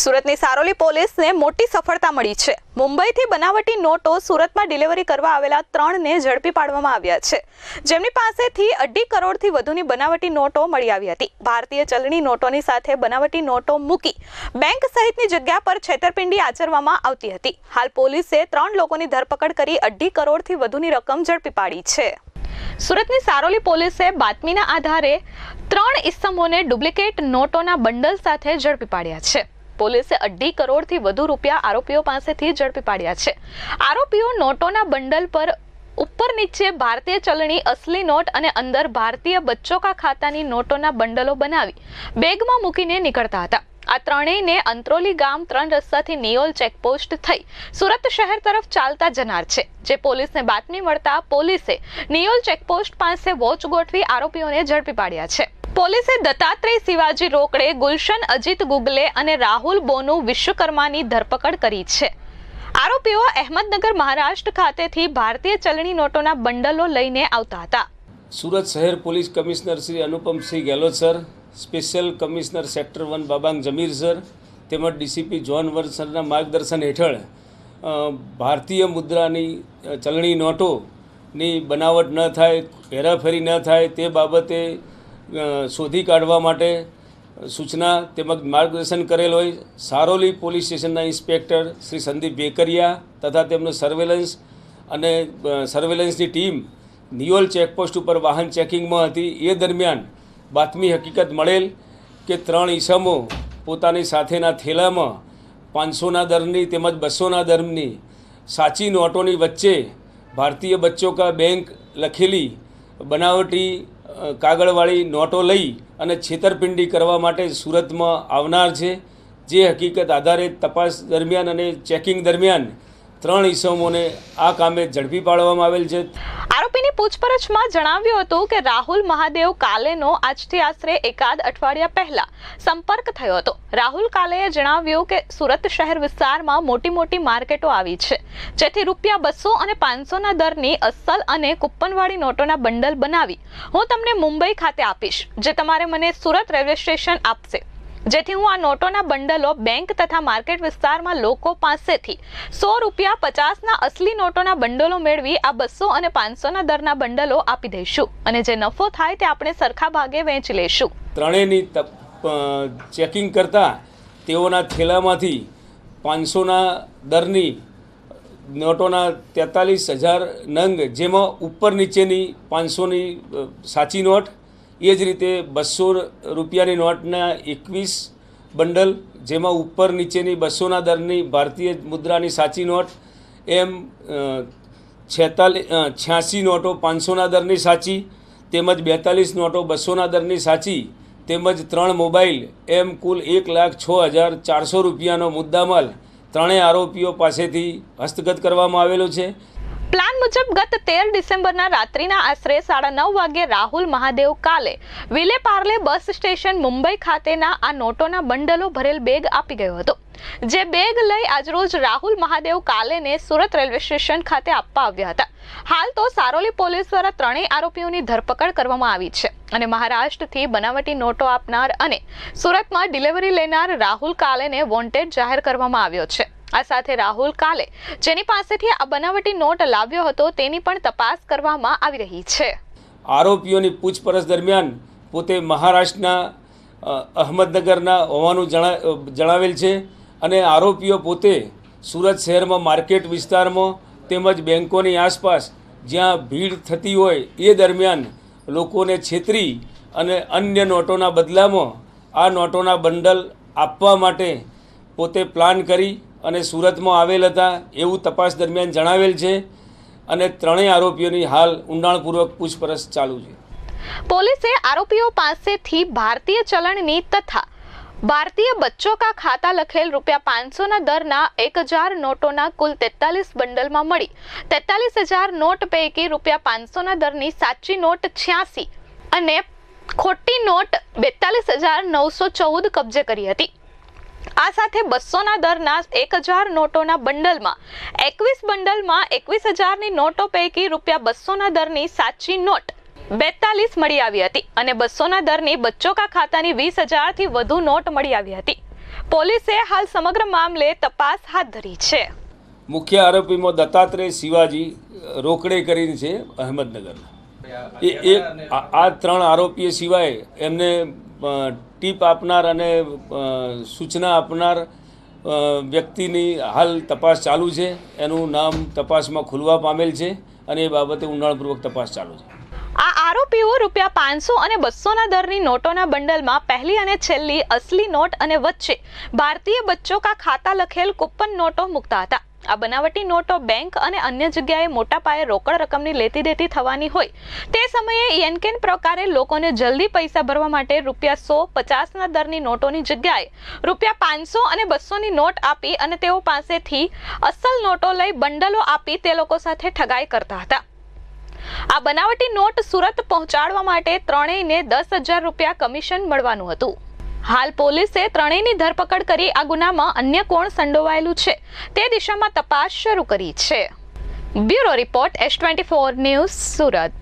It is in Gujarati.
સુરતની સારોલી પોલીસને મોટી સફળતા મળી છે. મુંબઈથી બનાવટી નોટો સુરતમાં ડિલિવરી કરવા આવેલા ત્રણને ઝડપી પાડવામાં આવ્યા છે. જેમની પાસેથી અઢી કરોડથી વધુની બનાવટી નોટો મળી આવી હતી. ભારતીય ચલણી નોટોની સાથે બનાવટી નોટો મૂકી બેંક સહિતની જગ્યા પર છેતરપિંડી આચરવામાં આવતી હતી. હાલ પોલીસે ત્રણ લોકોની ધરપકડ કરી અઢી કરોડથી વધુની રકમ ઝડપી પાડી છે. સુરતની સારોલી પોલીસે બાતમીના આધારે ત્રણ ઇસમોને ડુપ્લિકેટ નોટોના બંડલ સાથે ઝડપી પાડ્યા છે. પોલીસે અઢી કરોડથી વધુ રૂપિયા આરોપીઓ પાસેથી ઝડપી પાડ્યા છે. આરોપીઓ નોટોના બંડલ પર ઉપર નીચે ભારતીય ચલણી, અસલી નોટ અને અંદર ભારતીય બચ્ચો કા ખાતાની નોટોના બંડલો બનાવી બેગમાં મૂકીને નીકળતા હતા. આ ત્રણેયને અંત્રોલી ગામ ત્રણ રસ્તાથી નિયોલ ચેકપોસ્ટ થઈ. સુરત શહેર તરફ ચાલતા જનાર છે. જે પોલીસને બાતમી મળતા પોલીસે નિયોલ ચેકપોસ્ટ પાસે વોચ ગોઠવી આરોપીઓને ઝડપી પાડ્યા છે. પોલીસે દત્તાત્રેય શિવાજી રોકડે, ગુલશન અજીત ગુગલે અને રાહુલ બોનુ વિશ્વકર્માની ધરપકડ કરી છે. આરોપીઓ અહેમદનગર મહારાષ્ટ્ર ખાતેથી ભારતીય ચલણી નોટોના બંડલો લઈને આવતા હતા. સુરત શહેર police commissioner Shri Anupamsinh Gehlot sir, special commissioner sector one બાબાંગ Zameer sir, તેમજ ડીસીપી જોન વર્ડ સરના માર્ગદર્શન હેઠળ ભારતીય મુદ્રાની ચલણી નોટોની બનાવટ ન થાય, હેરાફેરી ન થાય તે બાબતે શોધી કાઢવા માટે સૂચના તેમજ માર્ગદર્શન કરેલ હોય. સારોલી પોલીસ સ્ટેશનના ઇન્સ્પેક્ટર શ્રી સંદીપ વેકરિયા તથા તેમનો સર્વેલન્સ અને સર્વેલન્સની ટીમ નિયોલ ચેકપોસ્ટ ઉપર વાહન ચેકિંગમાં હતી. એ દરમિયાન બાતમી હકીકત મળેલ કે ત્રણ ઈસમો પોતાની સાથેના થેલામાં પાંચસોના દરની તેમજ બસોના દરની સાચી નોટોની વચ્ચે ભારતીય બચ્ચો કા બેંક લખેલી બનાવટી કાગળવાળી નોટો લઈ અને છેતરપિંડી કરવા માટે સુરતમાં આવનાર છે. જે હકીકત આધારે તપાસ દરમિયાન અને ચેકિંગ દરમિયાન ત્રણ ઈસમોને આ કામે ઝડપી પાડવામાં આવેલ છે. આરોપીની પૂછપરછમાં જણાવ્યું હતું કે રાહુલ મહાદેવ કાલેનો આજથી આશરે એકાદ અઠવાડિયા પહેલા સંપર્ક થયો હતો. રાહુલ કાલેએ જણાવ્યું કે સુરત શહેર વિસ્તારમાં મોટી મોટી માર્કેટો આવી છે. જેથી રૂપિયા બસો અને પાંચસોના દરની અસલ અને કૂપનવાળી નોટોના બંડલ બનાવી હું તમને મુંબઈ ખાતે આપીશ, જે તમારે મને સુરત રેલવે સ્ટેશન આપશે. જેથી હું આ નોટોના બંડલો બેંક તથા માર્કેટ વિસ્તારમાં લોકો પાસેથી સો રૂપિયા પચાસના અસલી નોટોના બંડલો મેળવી આ બસો અને પાંચસોના દરના બંડલો આપી દઈશું. અને જે નફો થાય તે આપણે સરખા ભાગે વહેંચી લઈશું. ત્રણેયની ચેકિંગ કરતાં તેઓના થેલામાંથી પાંચસોના દરની નોટોના તેતાલીસ હજાર નંગ, જેમાં ઉપર નીચેની પાંચસોની સાચી નોટ, એ જ રીતે બસો રૂપિયાની નોટના એકવીસ બંડલ, જેમાં ઉપર નીચેની બસોના દરની ભારતીય મુદ્રાની સાચી નોટ, એમ છેતાલીસ છ્યાસી નોટો પાંચસોના દરની સાચી, તેમજ બેતાલીસ નોટો બસોના દરની સાચી તેમજ ત્રણ મોબાઈલ, એમ કુલ એક લાખ છ હજાર ચારસો રૂપિયાનો મુદ્દામાલ ત્રણેય આરોપીઓ પાસેથી હસ્તગત કરવામાં આવેલો છે. પ્લાન મુજબ ગત તેર ડિસેમ્બરના રાત્રિના આશરે સાડા નવ વાગ્યે રાહુલ મહાદેવ કાલે વિલે પાર્લે બસ સ્ટેશન મુંબઈ ખાતેના આ નોટોના બંડલો ભરેલ બેગ આપી ગયો હતો. જે બેગ લઈ આજરોજ રાહુલ મહાદેવ કાલેને સુરત રેલવે સ્ટેશન ખાતે આપવા આવ્યા હતા. હાલ તો સારોલી પોલીસ દ્વારા ત્રણેય આરોપીઓની ધરપકડ કરવામાં આવી છે. અને મહારાષ્ટ્રથી બનાવટી નોટો આપનાર અને સુરતમાં ડિલિવરી લેનાર રાહુલ કાલેને વોન્ટેડ જાહેર કરવામાં આવ્યો છે. આ સાથે રાહુલ કાલે જેની પાસેથી આ બનાવટી નોટ લાવ્યો હતો તેની પણ તપાસ કરવામાં આવી રહી છે. આરોપીઓની પૂછપરછ દરમિયાન પોતે મહારાષ્ટ્રના અહમદનગરના હોવાનું જણા જણાવેલ છે અને આરોપીઓ પોતે સુરત શહેરમાં માર્કેટ વિસ્તારમાં તેમજ બેંકોની આસપાસ જ્યાં ભીડ થતી હોય એ દરમિયાન લોકોને છેતરી અને અન્ય નોટોના બદલામાં આ નોટોના બંડલ આપવા માટે પોતે પ્લાન કરી અને સુરતમાં આવેલ હતા એવું તપાસ દરમિયાન જણાવેલ છે અને ત્રણેય આરોપીઓની હાલ ઊંડાણપૂર્વક પૂછપરછ ચાલુ છે. પોલીસે આરોપીઓ પાસેથી ભારતીય ચલણની તથા ભારતીય બચ્ચો કા ખાતા લખેલ રૂપિયા પાંચસોના દરના એક હજાર નોટોના કુલ તેતાલીસ બંડલમાં મળી. તેતાલીસ હજાર નોટ પૈકી રૂપિયા પાંચસોના દરની સાચી નોટ છ્યાસી અને ખોટી નોટ બેતાલીસ હજાર નવસો ચૌદ કબજે કરી હતી. આ સાથે બસોના દરના એક હજાર નોટોના બંડલમાં એકવીસ બંડલમાં એકવીસ હજારની નોટો પૈકી રૂપિયા બસોના દરની સાચી નોટ બેતાલીસ મળી આવી હતી અને બસોના દરની બચ્ચોકા ખાતાની વીસ હજારથી વધુ નોટ મળી આવી હતી. પોલીસે હાલ સમગ્ર મામલે તપાસ હાથ ધરી છે. મુખ્ય આરોપીમાં દત્તાત્રેય શિવાજી રોકડે કરીને છે અહેમદનગરના. એ એક આ ત્રણ આરોપીઓ સિવાય એમને ટીપ આપનાર અને સૂચના આપનાર વ્યક્તિની હાલ તપાસ ચાલુ છે. એનું નામ તપાસમાં ખુલવા પામેલ છે અને એ બાબતે ઊંડાણપૂર્વક તપાસ ચાલુ છે. આરોપીઓ રૂપિયા પાંચસો અને બસોના દરની નોટોના બંડલમાં પહેલી અને છેલ્લી અસલી નોટ અને વચ્ચે ભારતીય બચ્ચો કા ખાતા લખેલ કૂપન નોટો મૂકતા હતા. આ બનાવટી નોટો બેંક અને અન્ય જગ્યાએ મોટા પાયે રોકડ રકમની લેતી દેતી થવાની હોય. તે સમયે યેનકેન પ્રકારે લોકોને જલ્દી પૈસા ભરવા માટે રૂપિયા સો પચાસના દરની નોટોની જગ્યાએ રૂપિયા પાંચસો અને બસોની નોટ આપી અને તેઓ પાસેથી અસલ નોટો લઈ બંડલો આપી તે લોકો સાથે ઠગાઈ કરતા હતા. આ બનાવટી નોટ સુરત પહોંચાડવા માટે ત્રણેયને દસ હજાર રૂપિયા કમિશન મળવાનું હતું. હાલ પોલીસે ત્રણેયની ધરપકડ કરી આ ગુનામાં અન્ય કોણ સંડોવાયેલું છે તે દિશામાં તપાસ શરૂ કરી છે. Bureau report S twenty four news Surat.